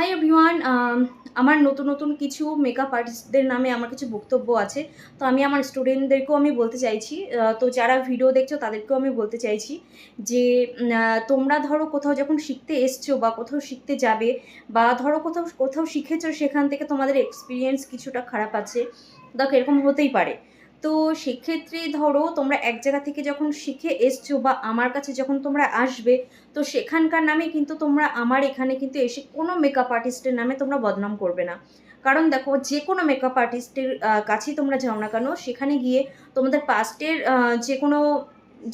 Hi everyone um, আমার নতুন নতুন কিছু মেকআপ আর্টিস্টদের নামে আমার কিছু বক্তব্য আছে। তো আমি আমার স্টুডেন্টদেরকেও আমি বলতে চাইছি। তো যারা ভিডিও দেখছ তাদেরকেও আমি বলতে চাইছি যে তোমরা ধরো কোথাও যখন শিখতে এসছো বা কোথাও শিখতে যাবে বা ধরো কোথাও কোথাও শিখেছো সেখান থেকে তোমাদের এক্সপিরিয়েন্স কিছুটা খারাপ আছে। দেখো এরকম হতেই পারে। তো সেক্ষেত্রে ধরো তোমরা এক জায়গা থেকে যখন শিখে এসছো বা আমার কাছে যখন তোমরা আসবে, তো সেখানকার নামে কিন্তু তোমরা আমার এখানে কিন্তু এসে কোনো মেকআপ আর্টিস্টের নামে তোমরা বদনাম করবে না। কারণ দেখো যে কোনো মেকআপ আর্টিস্টের কাছেই তোমরা যাও না কেন, সেখানে গিয়ে তোমাদের পাস্টের যে কোনো,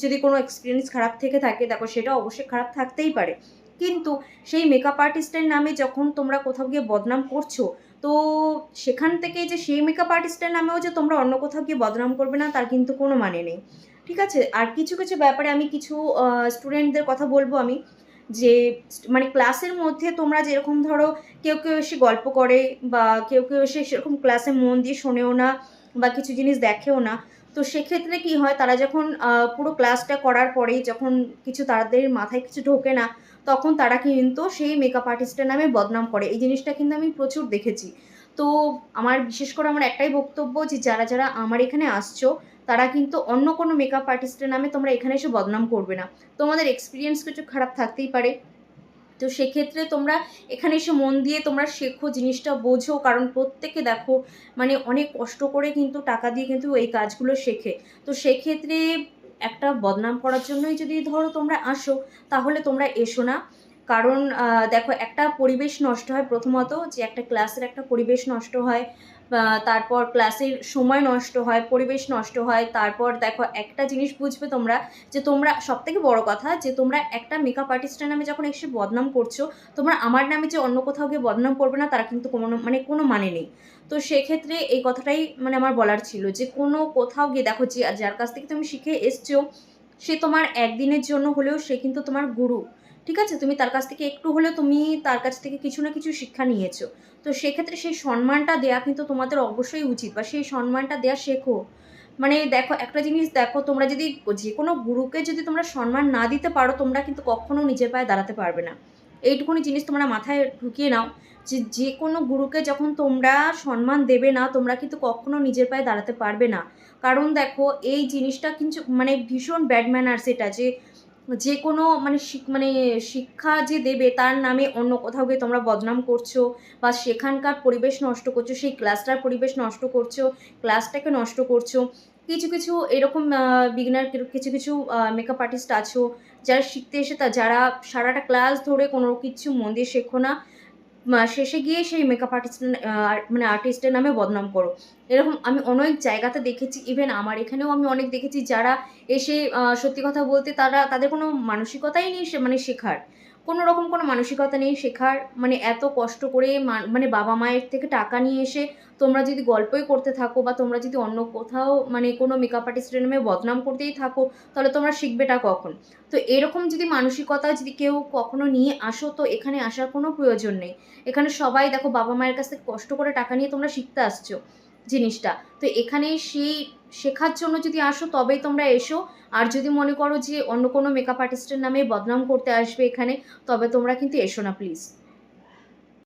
যদি কোনো এক্সপিরিয়েন্স খারাপ থেকে থাকে, দেখো সেটা অবশ্যই খারাপ থাকতেই পারে। কিন্তু সেই মেকআপ আর্টিস্টের নামে যখন তোমরা কোথাও গিয়ে বদনাম করছ তো সেখান থেকে যে সেই মেকআপ আর্টিস্টের নামেও যে তোমরা অন্য কোথাও গিয়ে বদনাম করবে না, তার কিন্তু কোনো মানে নেই। ঠিক আছে? আর কিছু কিছু ব্যাপারে আমি কিছু স্টুডেন্টদের কথা বলব আমি। যে মানে ক্লাসের মধ্যে তোমরা যেরকম ধরো, কেউ কেউ এসে গল্প করে বা কেউ কেউ এসে সেরকম ক্লাসে মন দিয়ে শোনেও না বা কিছু জিনিস দেখেও না তো সেক্ষেত্রে কি হয়, তারা যখন পুরো ক্লাসটা করার পরেই যখন কিছু তাদের মাথায় কিছু ঢোকে না, তখন তারা কিন্তু সেই মেকআপ আর্টিস্টের নামে বদনাম করে। এই জিনিসটা কিন্তু আমি প্রচুর দেখেছি। তো আমার, বিশেষ করে আমার একটাই বক্তব্য যে, যারা যারা আমার এখানে আসছো, তারা কিন্তু অন্য কোনো মেকআপ আর্টিস্টের নামে তোমরা এখানে এসে বদনাম করবে না। তোমাদের এক্সপিরিয়েন্স কিছু খারাপ থাকতেই পারে। তো সেক্ষেত্রে তোমরা এখানে এসে মন দিয়ে তোমরা শেখো, জিনিসটা বোঝো। কারণ প্রত্যেকে দেখো মানে অনেক কষ্ট করে কিন্তু টাকা দিয়ে কিন্তু এই কাজগুলো শেখে। তো সেক্ষেত্রে একটা বদনাম করার জন্যই যদি ধরো তোমরা আসো, তাহলে তোমরা এসো না। কারণ দেখো একটা পরিবেশ নষ্ট হয় প্রথমত যে একটা ক্লাসের একটা পরিবেশ নষ্ট হয় তারপর ক্লাসের সময় নষ্ট হয়, পরিবেশ নষ্ট হয়, তারপর দেখো একটা জিনিস বুঝবে তোমরা যে তোমরা সব থেকে বড় কথা যে তোমরা একটা মেকআপ আর্টিস্টের নামে যখন এসে বদনাম করছ, তোমরা আমার নামে যে অন্য কোথাও গিয়ে বদনাম করবে না, তারা কিন্তু কোনো মানে কোনো মানে নেই। তো সেক্ষেত্রে এই কথাটাই মানে আমার বলার ছিল যে কোনো কোথাও গিয়ে দেখো যে, যার কাছ থেকে তুমি শিখে এসছো, সে তোমার একদিনের জন্য হলেও সে কিন্তু তোমার গুরু। ঠিক আছে? তুমি তার কাছ থেকে একটু হলে তুমি তার কাছ থেকে কিছু না কিছু শিক্ষা নিয়েছো। তো সেক্ষেত্রে সেই সম্মানটা দেয়া কিন্তু তোমাদের অবশ্যই উচিত বা সেই সম্মানটা দেয়া শেখো। মানে দেখো, একটা জিনিস দেখো, তোমরা যদি যে কোনো গুরুকে যদি তোমরা সম্মান না দিতে পারো, তোমরা কিন্তু কখনো নিজের পায়ে দাঁড়াতে পারবে না। এইটুকুনি জিনিস তোমরা মাথায় ঢুকিয়ে নাও যে যে কোনো গুরুকে যখন তোমরা সম্মান দেবে না, তোমরা কিন্তু কখনো নিজের পায়ে দাঁড়াতে পারবে না। কারণ দেখো, এই জিনিসটা কিন্তু মানে ভীষণ ব্যাড ম্যানার্স এটা যে যে কোনো মানে মানে শিক্ষা যে দেবে তার নামে অন্য কোথাও গিয়ে তোমরা বদনাম করছ বা সেখানকার পরিবেশ নষ্ট করছ, সেই ক্লাসটার পরিবেশ নষ্ট করছ ক্লাসটাকে নষ্ট করছ, কিছু কিছু এরকম বিগিনার কিছু কিছু মেকআপ আর্টিস্ট আছো, যারা শিখতে এসে তা, যারা সারাটা ক্লাস ধরে কোনো কিছু মন দিয়ে শেখো না শেষে গিয়ে সেই মেকআপ আর্টিস্ট মানে আর্টিস্টের নামে বদনাম করো। এরকম আমি অনেক জায়গাতে দেখেছি ইভেন আমার এখানেও আমি অনেক দেখেছি যারা এসে সত্যি কথা বলতে তারা, তাদের কোনো মানসিকতাই নেই মানে শেখার। কোনো রকম কোনো মানসিকতা নেই শেখার মানে এত কষ্ট করে মানে বাবা মায়ের থেকে টাকা নিয়ে এসে তোমরা যদি গল্পই করতে থাকো বা তোমরা যদি অন্য কোথাও মানে কোনো মেকআপ আর্টিস্টের নামে বদনাম করতেই থাকো, তাহলে তোমরা শিখবেটা কখন? তো এরকম যদি মানসিকতা যদি কেউ কখনো নিয়ে আসো, তো এখানে আসার কোনো প্রয়োজন নেই। এখানে সবাই দেখো বাবা মায়ের কাছ থেকে কষ্ট করে টাকা নিয়ে তোমরা শিখতে আসছো। জিনিসটা। তো এখানে সেই শেখার জন্য যদি আসো, তবেই তোমরা এসো। আর যদি মনে করো যে অন্য কোনো মেকআপ আর্টিস্টের নামে বদনাম করতে আসবে এখানে, তবে তোমরা কিন্তু এসো না প্লিজ